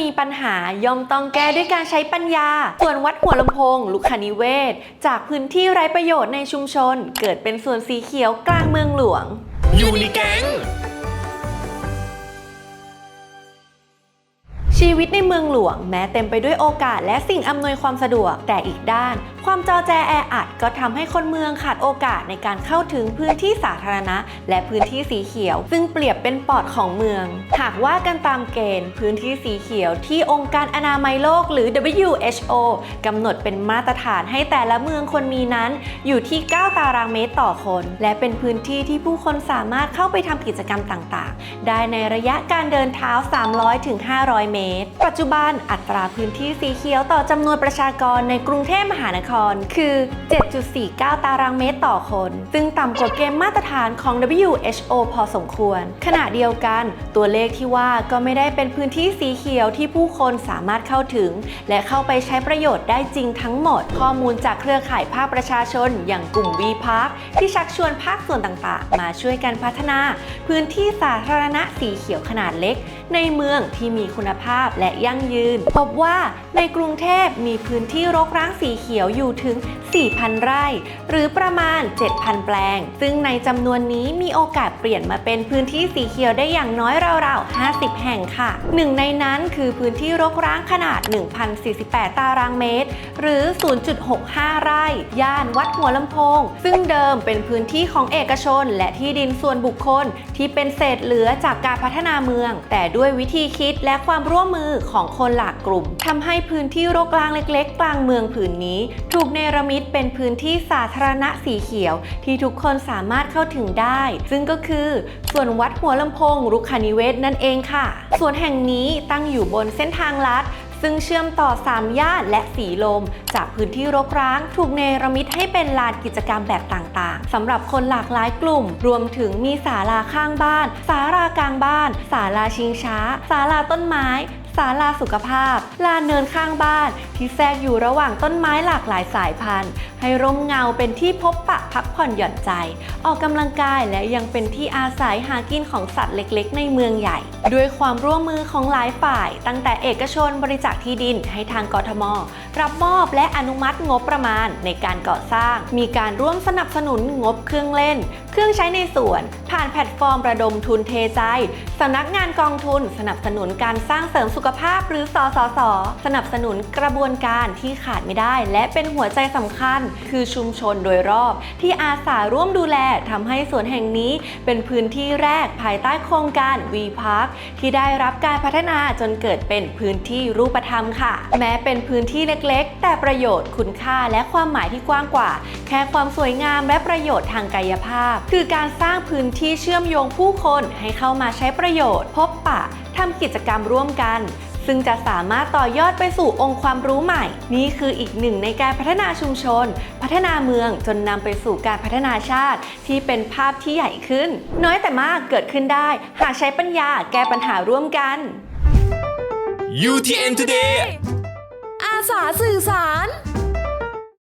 มีปัญหาย่อมต้องแก้ด้วยการใช้ปัญญา ส่วนวัดหัวลำโพง ลุคานิเวศ จากพื้นที่ไร้ประโยชน์ในชุมชน เกิดเป็นส่วนสีเขียวกลางเมืองหลวง ยูนิแกงชีวิตในเมืองหลวงแม้เต็มไปด้วยโอกาสและสิ่งอำนวยความสะดวกแต่อีกด้าน ความจอแจแออัดก็ทำให้คนเมืองขาดโอกาสในการเข้าถึงพื้นที่สาธารณะ และพื้นที่สีเขียว ซึ่งเปรียบเป็นปอดของเมือง หากว่ากันตามเกณฑ์ พื้นที่สีเขียวที่องค์การอนามัยโลกหรือ WHO กำหนดเป็นมาตรฐานให้แต่ละเมืองคนมีนั้น อยู่ที่ 9 ตารางเมตรต่อคน และเป็นพื้นที่ที่ผู้คนสามารถเข้าไปทำกิจกรรมต่างๆ ได้ในระยะการเดินเท้า 300ถึง500 เมตร ปัจจุบันอัตราพื้นที่สีเขียวต่อจำนวนประชากรในกรุงเทพมหานครคือ 7.49 ตารางเมตรต่อคน ซึ่งต่ำกว่าเกณฑ์มาตรฐานของ WHO พอสมควร ขณะเดียวกัน ตัวเลขที่ว่าก็ไม่ได้เป็นพื้นที่สีเขียวที่ผู้คนสามารถเข้าถึง และเข้าไปใช้ประโยชน์ได้จริงทั้งหมด ข้อมูลจากเครือข่ายภาคประชาชน อย่างกลุ่ม V Park ที่ชักชวนภาคส่วนต่างๆ มาช่วยกันพัฒนา พื้นที่สาธารณะสีเขียวขนาดเล็ก ในเมืองที่มีคุณภาพและยั่งยืน พบว่าในกรุงเทพมีพื้นที่รกร้างสีเขียวอยู่ถึง 4,000 ไร่ หรือประมาณ 7,000 แปลง ซึ่งในจำนวนนี้มีโอกาสเปลี่ยนมาเป็นพื้นที่สีเขียวได้อย่างน้อยราวๆ 50 แห่งค่ะ หนึ่งในนั้นคือพื้นที่รกร้างขนาด 1,048 ตารางเมตร หรือ 0.65 ไร่ ย่านวัดหัวลำโพง ซึ่งเดิมเป็นพื้นที่ของเอกชน และที่ดินส่วนบุคคลที่เป็นเศษเหลือจากการพัฒนาเมือง แต่ด้วยวิธีคิดและความร่วมมือของคนหลากกลุ่มทำให้พื้นที่รกร้างเล็ก ๆ กลางเมืองผืนนี้ถูกเนรมิตเป็นพื้นที่สาธารณะสีเขียว ที่ทุกคนสามารถเข้าถึงได้ ซึ่งก็คือส่วนวัดหัวลำโพงรุกขานิเวศนั่นเองค่ะ ส่วนแห่งนี้ตั้งอยู่บนเส้นทางลัดซึ่งเชื่อมต่อสามย่านและสีลม จากพื้นที่รกร้าง ถูกเนรมิตให้เป็นลานกิจกรรมแบบต่างๆสำหรับคนหลากหลายกลุ่ม รวมถึงมีศาลาข้างบ้านศาลากลางบ้านศาลาชิงช้าศาลาต้นไม้ ศาลาสุขภาพ ลานเนินข้างบ้าน ที่แทรกอยู่ระหว่างต้นไม้หลากหลายสายพันธุ์ ให้ร่มเงาเป็นที่พบปะพักผ่อนหย่อนใจ ออกกำลังกายและยังเป็นที่อาศัยหากินของสัตว์เล็กๆ ในเมืองใหญ่ ด้วยความร่วมมือของหลายฝ่าย ตั้งแต่เอกชนบริจาคที่ดินให้ทางกทม รับมอบและอนุมัติงบประมาณในการก่อสร้าง มีการร่วมสนับสนุนงบเครื่องเล่น เครื่องใช้ในสวน ผ่านแพลตฟอร์มระดมทุนเทใจ สำนักงานกองทุน สนับสนุนการสร้างเสริมสุขภาพหรือสสส สนับสนุนกระบวนการที่ขาดไม่ได้ และเป็นหัวใจสำคัญ คือชุมชนโดยรอบ ที่อาสาร่วมดูแลทำให้สวนแห่งนี้ เป็นพื้นที่แรกภายใต้โครงการ V Park ที่ได้รับการพัฒนาจนเกิดเป็นพื้นที่รูปธรรมค่ะ แม้เป็นพื้นที่เล็กๆ แต่ประโยชน์คุณค่าและความหมายที่กว้างกว่า แค่ความสวยงามและประโยชน์ทางกายภาพคือการสร้างพื้นที่เชื่อมโยงผู้คนให้เข้ามาใช้ประโยชน์ พบปะทำกิจกรรมร่วมกัน ซึ่งจะสามารถต่อยอดไปสู่องค์ความรู้ใหม่ นี่คืออีกหนึ่งในการพัฒนาชุมชน พัฒนาเมืองจนนำไปสู่การพัฒนาชาติ ที่เป็นภาพที่ใหญ่ขึ้น น้อยแต่มากเกิดขึ้นได้ หากใช้ปัญญาแก้ปัญหาร่วมกัน UTN Today อาสาสื่อสาร